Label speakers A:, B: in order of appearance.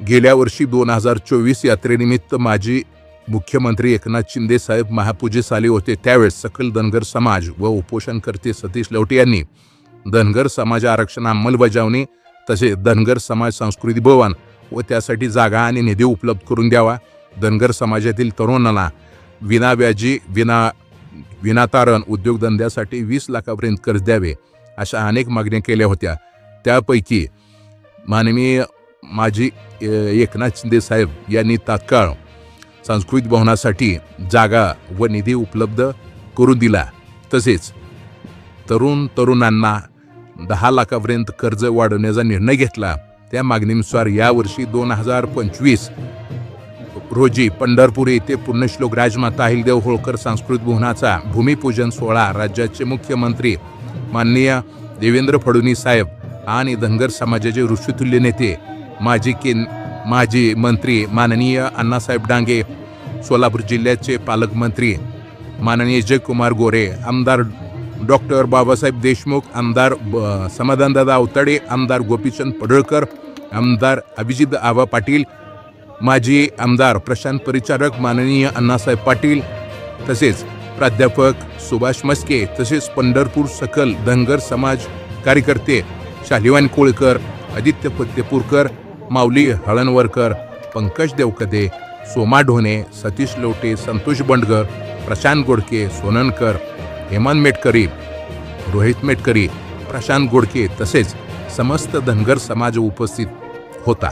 A: गेल्या वर्षी दोन हजार चोवीस यात्रेनिमित्त माजी मुख्यमंत्री एकनाथ शिंदे साहेब महापूजेस आले होते. त्यावेळेस सकल धनगर समाज व उपोषणकर्ते सतीश लवटे यांनी धनगर समाज आरक्षण अंमलबजावणी तसेच धनगर समाज संस्कृती भवन व त्यासाठी जागा आणि निधी उपलब्ध करून द्यावा. धनगर समाजातील तरुणांना विनाव्याजी विना विनातारण उद्योगधंद्यासाठी वीस लाखापर्यंत कर्ज द्यावे अशा अनेक मागण्या केल्या होत्या. त्यापैकी माननीय माजी एकनाथ शिंदे साहेब यांनी तात्काळ सांस्कृतिक भवनासाठी जागा व निधी उपलब्ध करून दिला. तसेच तरुण तरुणांना दहा लाखापर्यंत कर्ज वाढवण्याचा निर्णय घेतला. त्या मागणीनुसार यावर्षी दोन हजार पंचवीस रोजी पंढरपूर येथे पुण्यश्लोक राजमाता अहिलदेव होळकर सांस्कृतिक भवनाचा भूमिपूजन सोहळा राज्याचे मुख्यमंत्री माननीय देवेंद्र फडणवीस साहेब आणि धनगर समाजाचे ऋषितुल्य नेते माजी केन माजी मंत्री माननीय अण्णासाहेब डांगे सोलापूर जिल्ह्याचे पालकमंत्री माननीय जयकुमार गोरे आमदार डॉक्टर बाबासाहेब देशमुख आमदार ब- समाधानदादा अवताडे आमदार गोपीचंद पडळकर आमदार अभिजित आवा पाटील माजी आमदार प्रशांत परिचारक माननीय अण्णासाहेब पाटील तसेच प्राध्यापक सुभाष मस्के तसेच पंढरपूर सकल धनगर समाज कार्यकर्ते शालिवान कोळकर आदित्य फत्तेपूरकर माऊली हळणवरकर पंकज देवकदे सोमा ढोणे सतीश लोटे संतोष बंडगर प्रशांत गोडके सोननकर हेमंत मेटकरी रोहित मेटकरी प्रशांत गोडके तसेच समस्त धनगर समाज उपस्थित होता.